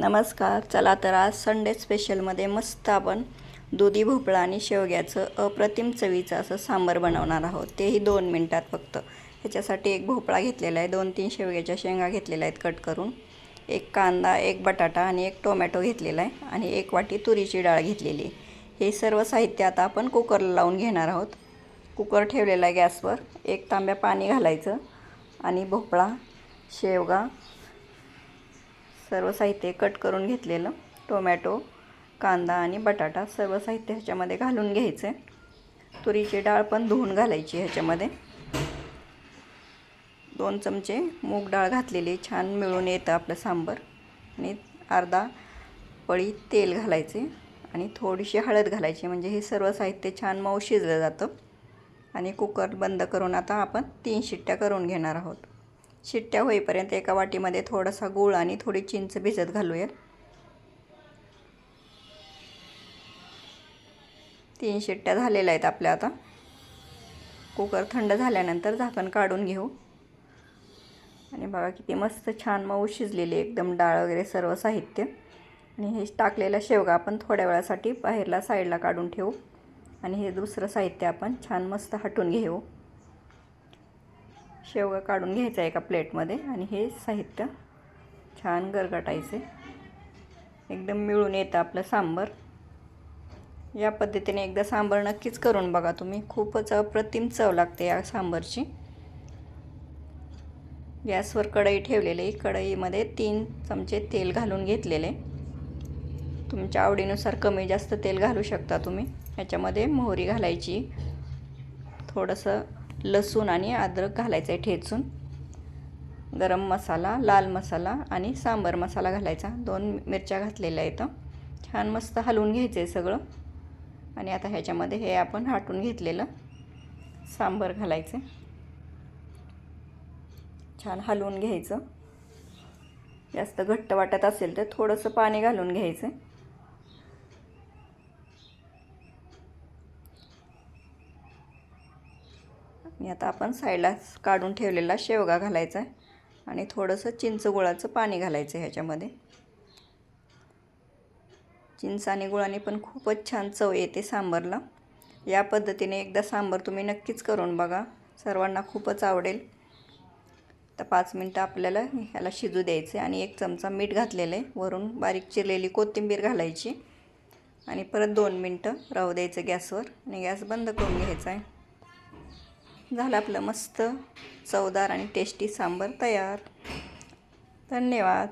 नमस्कार चला तर आज संडे स्पेशलमध्ये मस्त आपण दुधी भोपळा आणि शेवग्याचं अप्रतिम चवीचं असं सांबार बनवणार आहोत. तेही दोन मिनटात फक्त. ह्याच्यासाठी एक भोपळा घेतलेला आहे. दोन तीन शेवग्याच्या शेंगा घेतलेल्या आहेत कट करून. एक कांदा एक बटाटा आणि एक टोमॅटो घेतलेला आहे आणि एक वाटी तुरीची डाळ घेतलेली आहे. हे सर्व साहित्य आता आपण कुकरला लावून घेणार आहोत. कुकर ठेवलेला आहे गॅसवर. एक तांब्या पाणी घालायचं आणि भोपळा शेवगा सर्व साहित्य कट करून घेतलेलं. टोमॅटो कांदा आणि बटाटा सर्व साहित्य ह्याच्यामध्ये घालून घ्यायचं. आहे तुरीची डाळ पण धुवून घालायची ह्याच्यामध्ये. दोन चमचे मूग डाळ घातलेली छान मिळून येतं आपलं सांबर. आणि अर्धा पळी तेल घालायचे आणि थोडीशी हळद घालायची म्हणजे हे सर्व साहित्य छान मऊ शिजलं जातं. आणि कुकर बंद करून आता आपण तीन शिट्ट्या करून घेणार आहोत. शिट्ट्या होईपर्यंत एका वाटीमध्ये थोडासा गूळ आणि थोडी चिंच भिजत घालूया तीन शिट्ट्या झालेल्या आहेत आपल्या आता. कुकर थंड झाल्यानंतर झाकण काढून घेऊ. आणि बघा किती मस्त छान मऊ शिजलेली एकदम डाळ वगैरे सर्व साहित्य. आणि हे टाकलेला शेवगा आपण थोड्या वेळासाठी बाहेरला साईडला काढून ठेवू. आणि हे दुसरं साहित्य आपण छान मस्त हटून घेऊ. शेवगा काढून घ्यायचा एका प्लेटमध्ये आणि हे साहित्य छान गरगटायचे एकदम मिळून येतं आपलं सांबर. या पद्धतीने एकदा सांबर नक्कीच करून बघा तुम्ही. खूपच अप्रतिम चव लागते या सांबरची. गॅसवर कढई ठेवलेली कढईमध्ये तीन चमचे तेल घालून घेतलेले. तुमच्या आवडीनुसार कमी जास्त तेल घालू शकता तुम्ही. ह्याच्यामध्ये मोहरी घालायची. थोडंसं लसूण आणि अद्रक घालायचं आहे ठेचून. गरम मसाला लाल मसाला आणि सांबर मसाला घालायचा. दोन मिरच्या घातलेल्या आहेत. छान मस्त हलवून घ्यायचं आहे सगळं. आणि आता ह्याच्यामध्ये हे आपण हाटून घेतलेलं सांबर घालायचं छान हलवून घ्यायचं. जास्त घट्ट वाटत असेल तर थोडंसं पाणी घालून घ्यायचं आणि आता आपण साईडला काढून ठेवलेला शेवगा घालायचा आहे. आणि थोडंसं चिंच गुळाचं पाणी घालायचं आहे ह्याच्यामध्ये. चिंच आणि गुळाने पण खूपच छान चव येते सांबरला. या पद्धतीने एकदा सांबर तुम्ही नक्कीच करून बघा. सर्वांना खूपच आवडेल. तर पाच मिनटं आपल्याला ह्याला शिजू द्यायचे आणि एक चमचा मीठ घातलेलं आहे. वरून बारीक चिरलेली कोथिंबीर घालायची. आणि परत दोन मिनटं राहू द्यायचं गॅसवर. आणि गॅस बंद करून घ्यायचा आहे. झालं आपलं मस्त चवदार आणि टेस्टी सांबर तयार. धन्यवाद.